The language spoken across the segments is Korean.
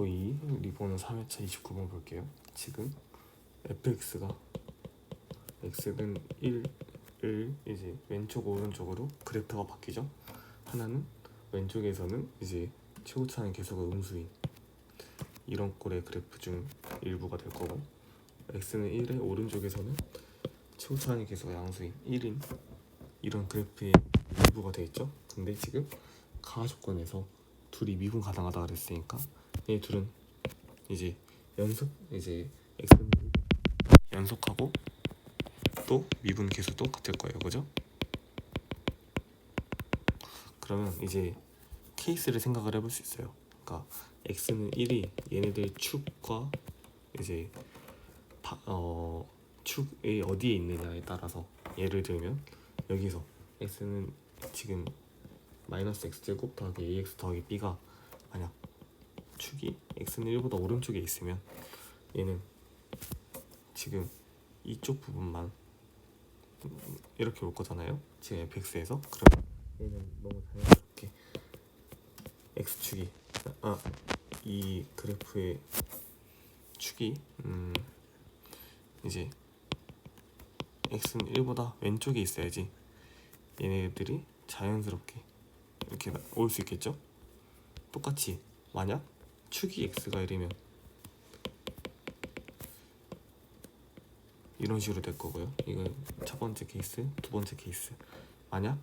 고이 리본은 3회차 29번 볼게요. 지금 fx가 x는 1을 이제 왼쪽 오른쪽으로 그래프가 바뀌죠. 하나는 왼쪽에서는 이제 최고차는 계속은 음수인 이런 꼴의 그래프 중 일부가 될 거고 x는 1의 오른쪽에서는 최고차는 계속 양수인 1인 이런 그래프의 일부가 돼 있죠. 근데 지금 가하 조건에서 둘이 미분 가능하다 그랬으니까 얘 둘은 이제 연속 이제 x는 연속하고 또 미분 계수도 같을 거예요, 그죠? 그러면 이제 케이스를 생각을 해볼 수 있어요. 그러니까 x는 1이 얘네들 축과 이제 바, 어, 축이 어디에 있느냐에 따라서 예를 들면 여기서 x는 지금 마이너스 x 제곱 더하기 ax 더하기 b가 만약 축이 x는 1보다 오른쪽에 있으면 얘는 지금 이쪽 부분만 이렇게 올 거잖아요. 지금 fx에서 그러면 얘는 너무 자연스럽게 x축이 아 이 그래프의 축이 음 이제 x는 1보다 왼쪽에 있어야지 얘네들이 자연스럽게 이렇게 올 수 있겠죠? 똑같이 만약 축이 x가 이러면 이런 식으로 될 거고요. 이거 첫 번째 케이스, 두 번째 케이스. 만약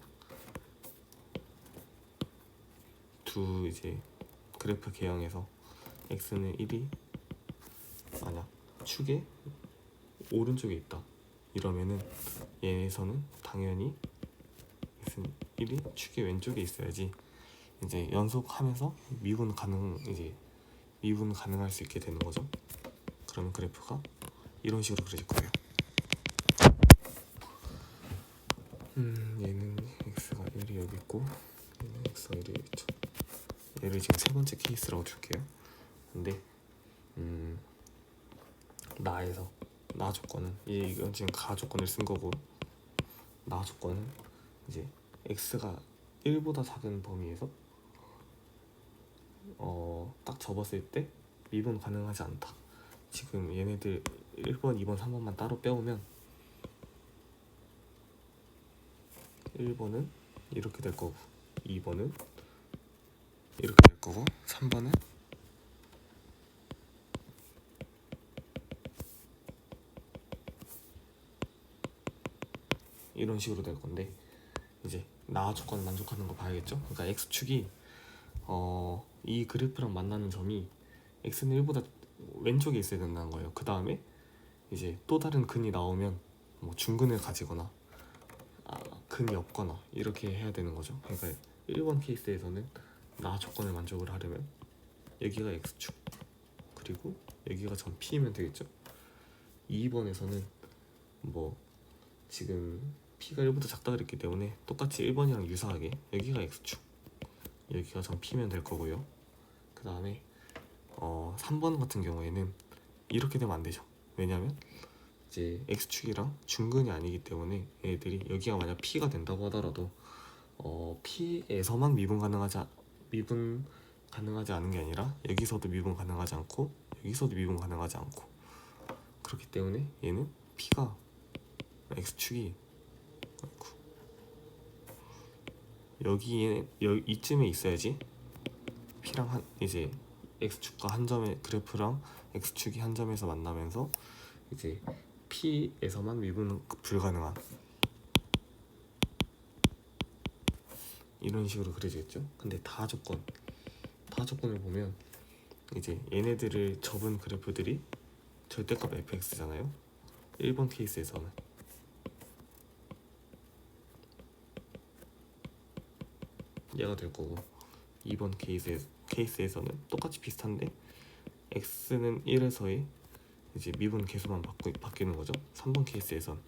두 이제 그래프 개형에서 x는 1이 만약 축의 오른쪽에 있다. 이러면은 얘에서는 당연히 x는 1이 축의 왼쪽에 있어야지 이제 연속하면서 미분 가능 이제 미분 가능할 수 있게 되는 거죠. 그러면 그래프가 이런 식으로 그려질 거예요. 음, 얘는 x가 1이 여기 있고 얘는 x가 1이 여기 있죠. 얘를 지금 세 번째 케이스라고 줄게요. 근데 음, 나에서 나 조건은 이건 지금 가 조건을 쓴 거고 나 조건은 이제 x가 1보다 작은 범위에서 어, 딱 접었을 때 미분 가능하지 않다. 지금 얘네들 1번, 2번, 3번만 따로 빼오면 1번은 이렇게 될 거고 2번은 이렇게 될 거고 3번은 이런 식으로 될 건데 이제 나 조건 만족하는 거 봐야겠죠? 그러니까 x축이 어, 이 그래프랑 만나는 점이 x는 1보다 왼쪽에 있어야 된다는 거예요. 그 다음에 이제 또 다른 근이 나오면 뭐 중근을 가지거나 아, 근이 없거나 이렇게 해야 되는 거죠. 그러니까 1번 케이스에서는 나 조건을 만족을 하려면 여기가 x축 그리고 여기가 전 p이면 되겠죠. 2번에서는 뭐 지금 p가 1보다 작다 그랬기 때문에 똑같이 1번이랑 유사하게 여기가 x축 여기가 전 p면 될 거고요. 그 다음에 어 3번 같은 경우에는 이렇게 되면 안 되죠. 왜냐면 이제 x축이랑 중근이 아니기 때문에 얘들이 여기가 만약 p가 된다고 하더라도 어 p에서만 미분 가능하지 아- 미분 가능하지 않은 게 아니라 여기서도 미분 가능하지 않고 여기서도 미분 가능하지 않고 그렇기 때문에 얘는 p가 x축이 아이고. 여기에 여, 이쯤에 있어야지 p랑 한 이제 x축과 한 점의 그래프랑 x축이 한 점에서 만나면서 이제 p에서만 미분 불가능한 이런 식으로 그려지겠죠. 근데 다 조건 다 조건을 보면 이제 얘네들을 접은 그래프들이 절대값 fx잖아요. 1번 케이스에서는 얘가 될 거고 2번 케이스에, 케이스에서는 똑같이 비슷한데 x는 1에서의 이제 미분 계수만 바꾸, 바뀌는 거죠. 3번 케이스에선.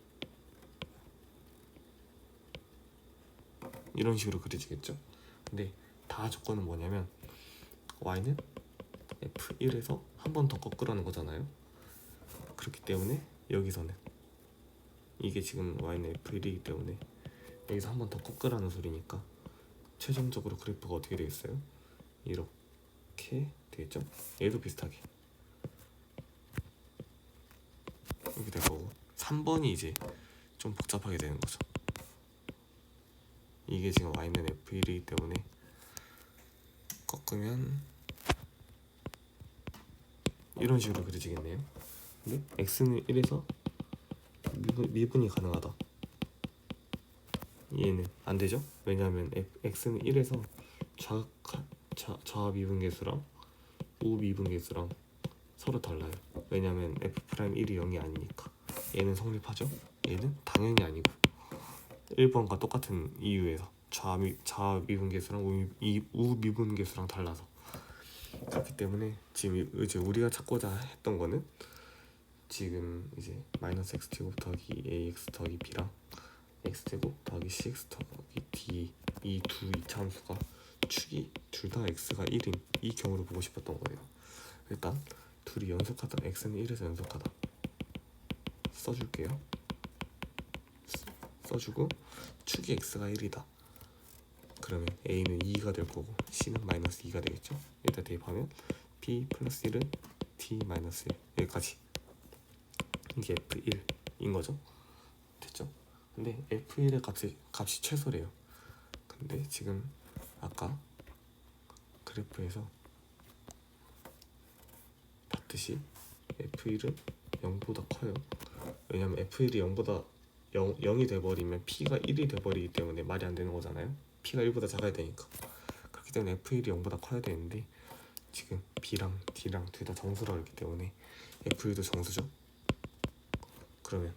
이런 식으로 그려지겠죠. 근데 다 조건은 뭐냐면 y는 f1에서 한 번 더 꺾으라는 거잖아요. 그렇기 때문에 여기서는 이게 지금 y는 f1이기 때문에 여기서 한 번 더 꺾으라는 소리니까 최종적으로 그래프가 어떻게 되겠어요? 이렇게 되겠죠? 얘도 비슷하게 이렇게 될 거고 3번이 이제 좀 복잡하게 되는 거죠. 이게 지금 y는 f1이기 때문에 꺾으면 이런 식으로 그려지겠네요. 근데 x는 1에서 미분, 미분이 가능하다. 얘는 안 되죠? 왜냐하면 x는 1에서 좌, 좌, 좌 미분계수랑 우 미분계수랑 서로 달라요. 왜냐하면 f 프라임 1이 0이 아니니까. 얘는 성립하죠? 얘는 당연히 아니고 1번과 똑같은 이유에서 좌미, 좌 미분계수랑 우, 이, 우미분계수랑 달라서 그렇기 때문에 지금 이제 우리가 찾고자 했던 거는 지금 이제 마이너스 x 제곱 더하기 ax 더하기 b랑 x 제곱 더하기 cx 더하기 d 이 두 이차함수가 축이 둘 다 x가 1인 이 경우를 보고 싶었던 거예요. 일단 둘이 연속하다 x는 1에서 연속하다 써줄게요. 써주고 축이 x가 1이다. 그러면 a는 2가 될 거고 c는 마이너스 2가 되겠죠. 일단 대입하면 b 플러스 1은 t 마이너스 1 여기까지 이게 f1인 거죠. 근데 f1의 값이 값이 최소래요. 근데 지금 아까 그래프에서 봤듯이 f1은 0보다 커요. 왜냐면 f1이 0보다 0, 0이 돼버리면 p가 1이 돼버리기 때문에 말이 안 되는 거잖아요. p가 1보다 작아야 되니까. 그렇기 때문에 f1이 0보다 커야 되는데 지금 b랑 d랑 둘 다 정수라 그렇기 때문에 f1도 정수죠. 그러면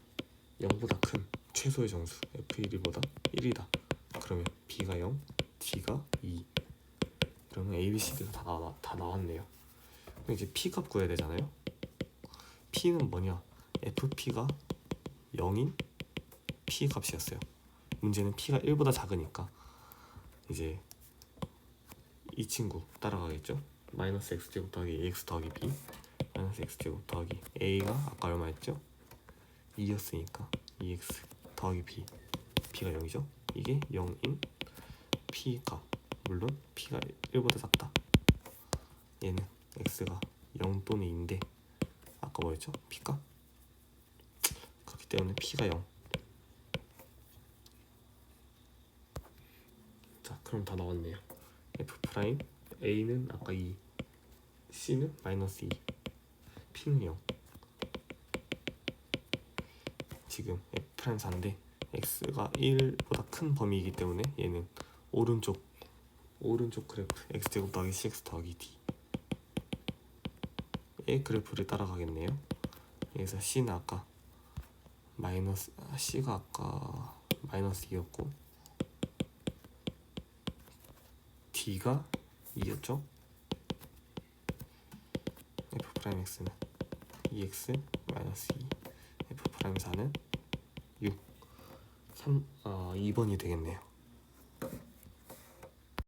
0보다 큰 최소의 정수 f1보다 1이다. 그러면 b가 0, d가 2. 그러면 a, b, c, d가 다, 나와, 다 나왔네요. 그럼 이제 p 값 구해야 되잖아요. p는 뭐냐? fp가 0인 p 값이었어요. 문제는 p가 1보다 작으니까 이제 이 친구 따라가겠죠? 마이너스 x 제곱 더하기 ax 더하기 b 마이너스 x 제곱 더하기 a가 아까 얼마였죠? 2였으니까 2x 더하기 b b가 0이죠? 이게 0인 p가 물론 p가 1보다 작다. 얘는 x가 0 또는 2인데 아까 뭐였죠? p가 그렇기 때문에 p가 0. 자, 그럼 다 나왔네요. f 프라임 a는 아까 2, c는 마이너스 2, p는 0. 지금 4인데 x가 1보다 큰 범위이기 때문에 얘는 오른쪽 오른쪽 그래프 x 제곱 더하기 cx 더하기 d의 그래프를 따라가겠네요. 여기서 c는 아까 마이너스 아, c가 아까 마이너스 2였고 d가 2였죠. f 프라임 x는 2x 마이너스 2 f 프라임 4는 6 3, 아 2번이 되겠네요.